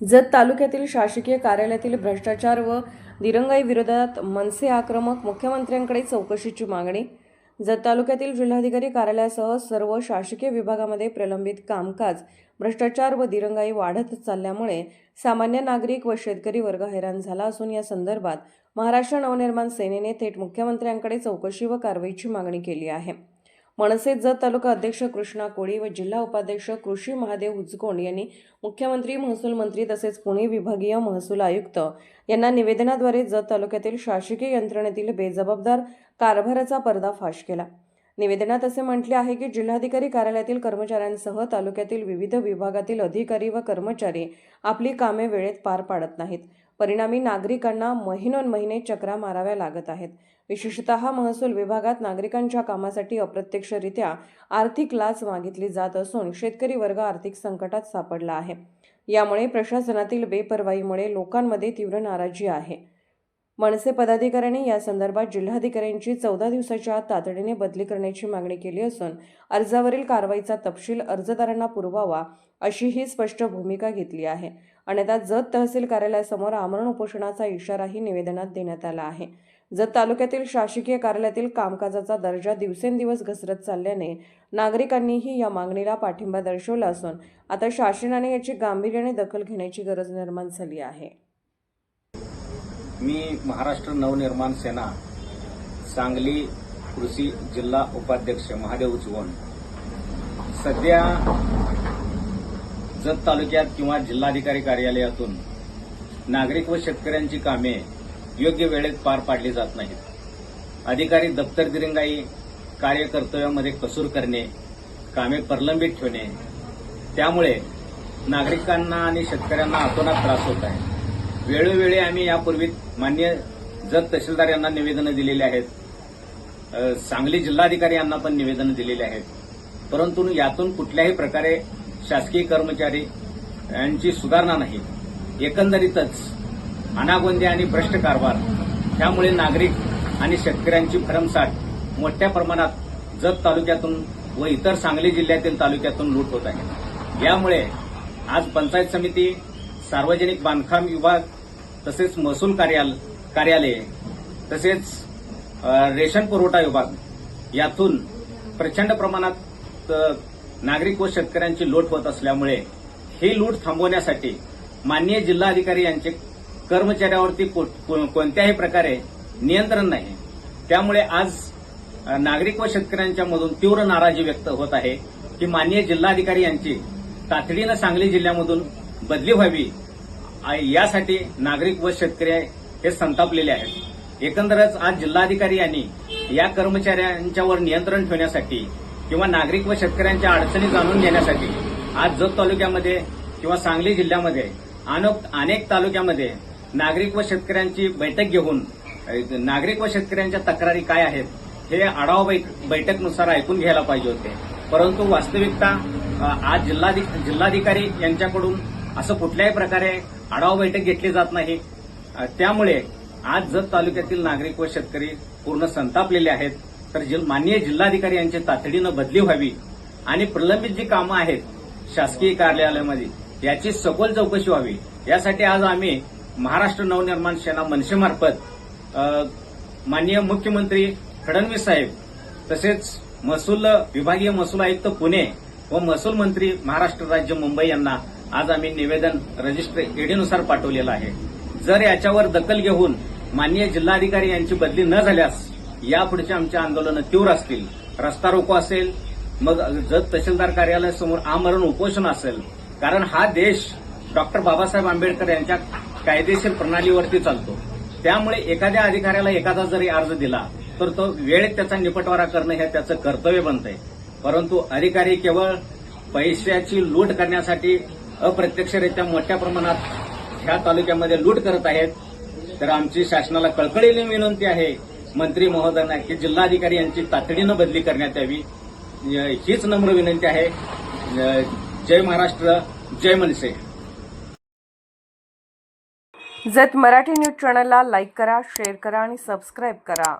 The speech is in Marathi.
जत तालुक्यातील शासकीय कार्यालयातील भ्रष्टाचार व दिरंगाई विरोधात मनसे आक्रमक मुख्यमंत्र्यांकडे चौकशीची मागणी. जत तालुक्यातील जिल्हाधिकारी कार्यालयासह सर्व शासकीय विभागामध्ये प्रलंबित कामकाज भ्रष्टाचार व दिरंगाई वाढत चालल्यामुळे सामान्य नागरिक व शेतकरी वर्ग हैराण झाला असून या संदर्भात महाराष्ट्र नवनिर्माण सेनेने थेट मुख्यमंत्र्यांकडे चौकशी व कारवाईची मागणी केली आहे. मनसे जत तालुका अध्यक्ष कृष्णा कोळी व जिल्हा उपाध्यक्ष कृषी महादेव हुचकोंड यांनी मुख्यमंत्री महसूल मंत्री तसेच पुणे विभागीय महसूल आयुक्त यांना निवेदनाद्वारे जत तालुक्यातील शासकीय यंत्रणेतील बेजबाबदार कारभाराचा पर्दाफाश केला. निवेदनात असे म्हटले आहे की जिल्हाधिकारी कार्यालयातील कर्मचाऱ्यांसह तालुक्यातील विविध विभागातील अधिकारी व कर्मचारी आपली कामे वेळेत पार पाडत नाहीत. परिणामी नागरिकांना महिनोन्महिने चक्रा माराव्या लागत आहेत. विशेषतः महसूल विभागात नागरिकांच्या कामासाठी अप्रत्यक्षरित्या आर्थिक लाच मागितली जात असून शेतकरी वर्ग आर्थिक संकटात सापडला आहे. यामुळे प्रशासनातील बेपर्वाईमुळे लोकांमध्ये तीव्र नाराजी आहे. मनसे पदाधिकाऱ्यांनी या संदर्भात जिल्हाधिकाऱ्यांची चौदा दिवसाच्या आत तातडीने बदली करण्याची मागणी केली असून अर्जावरील कारवाईचा तपशील अर्जदारांना पुरवावा अशीही स्पष्ट भूमिका घेतली आहे. अन्यथा जत तहसील कार्यालयासमोर आमरण उपोषणाचा इशाराही निवेदनात देण्यात आला आहे. जत तालुक्यातील शासकीय कार्यालयातील कामकाजाचा दर्जा दिवसेंदिवस घसरत चालल्याने नागरिकांनीही या मागणीला पाठिंबा दर्शवला असून आता शासनाने याची गांभीर्याने दखल घेण्याची गरज निर्माण झाली आहे. मी महाराष्ट्र नवनिर्माण सेना सांगली कृषी जिल्हा उपाध्यक्ष महादेव उचवण सध्या जत तालुक्यात किंवा जिल्हाधिकारी कार्यालयातून नागरिक व शेतकऱ्यांची कामे योग्य वेळेत पार पाडली जात नाहीत. अधिकारी दप्तर दिरंगाई कार्यकर्तव्यामध्ये कसूर करणे कामे प्रलंबित ठेवणे त्यामुळे नागरिकांना आणि शेतकऱ्यांना अतोनात त्रास होत आहे. वेळोवेळी आम्ही यापूर्वी मान्य जत तहसीलदार यांना निवेदनं दिलेली आहेत. सांगली जिल्हाधिकारी यांना पण निवेदनं दिलेली आहेत. परंतु यातून कुठल्याही प्रकारे शासकीय कर्मचारी यांची सुधारणा नाही. एकंदरीतच अनागोंदी आणि भ्रष्ट कारभार त्यामुळे नागरिक आणि शेतकऱ्यांची भरमसाठ मोठ्या प्रमाणात जत तालुक्यातून व इतर सांगली जिल्ह्यातील तालुक्यातून लूट होत आहे. यामुळे आज पंचायत समिती सार्वजनिक बांधकाम विभाग तसेच महसूल कार्याल कार्यालय तसेच रेशन पुरवठा विभाग यातून प्रचंड प्रमाणात नागरिक व शेतकऱ्यांची लूट होत असल्यामुळे ही लूट थांबवण्यासाठी माननीय जिल्हाधिकारी यांचे कर्मचाऱ्यावरती को- कोणत्याही प्रकारे नियंत्रण नाही. त्यामुळे आज नागरिक व शेतकऱ्यांच्या मधून तीव्र नाराजी व्यक्त होत आहे की माननीय जिल्हाधिकारी यांची तातडीनं सांगली जिल्ह्यामधून बदली व्हावी यासाठी नागरिक व शेतकरी हे संतापलेले आहेत. एकंदरच आज जिल्हाधिकारी यांनी या कर्मचाऱ्यांच्यावर नियंत्रण ठेवण्यासाठी किंवा नागरिक व शेतकऱ्यांच्या अडचणी जाणून घेण्यासाठी आज जत तालुक्यामध्ये किंवा सांगली जिल्ह्यामध्ये अनेक अनेक तालुक्यामध्ये नागरिक व शेतकऱ्यांची बैठक घेऊन नागरिक व शेतकऱ्यांच्या तक्रारी काय आहेत हे आढावा बैठकनुसार ऐकून घ्यायला पाहिजे होते. परंतु वास्तविकता आज जिल्हाधिक- जिल्हाधिकारी यांच्याकडून असं कुठल्याही प्रकारे आढावा बैठक घेतली जात नाही. त्यामुळे आज जत तालुक्यातील नागरिक व शेतकरी पूर्ण संतापलेले आहेत तर जिल- माननीय जिल्हाधिकारी यांची तातडीनं बदली व्हावी आणि प्रलंबित जी कामं आहेत शासकीय कार्यालयामध्ये याची सखोल चौकशी व्हावी. यासाठी आज आम्ही महाराष्ट्र नवनिर्माण सेना मनसेमार्फत माननीय मुख्यमंत्री फडणवीस साहेब तसेच महसूल विभागीय महसूल आयुक्त पुणे व महसूल मंत्री महाराष्ट्र राज्य मुंबई यांना आज आम्ही निवेदन रजिस्टर ईडीनुसार पाठवलेलं आहे. जर याच्यावर दखल घेऊन माननीय जिल्हाधिकारी यांची बदली न झाल्यास यापुढचे आमचे आंदोलनं तीव्र असतील. रस्ता रोको असेल मग जत तहसीलदार कार्यालयासमोर आमरण उपोषण असेल. कारण हा देश डॉक्टर बाबासाहेब आंबेडकर यांच्या कायदेशीर प्रणालीवरती चालतो. त्यामुळे एखाद्या अधिकाऱ्याला एखादा जरी अर्ज दिला तर तो वेळेत त्याचा निपटवारा करणं हे त्याचं कर्तव्य बनतंय. परंतु अधिकारी केवळ पैशाची लूट करण्यासाठी अप्रत्यक्षरित्या मोठ्या प्रमाणात ह्या तालुक्यामध्ये लूट करत आहेत. तर आमची शासनाला कळकळीने विनंती आहे मंत्री महोदयांना की जिल्हाधिकारी यांची तातडीनं बदली करण्यात यावी. हीच नम्र विनंती आहे. जय महाराष्ट्र जय मनसे. जत मराठी न्यूज चॅनलला लाईक करा शेअर करा आणि सबस्क्राईब करा.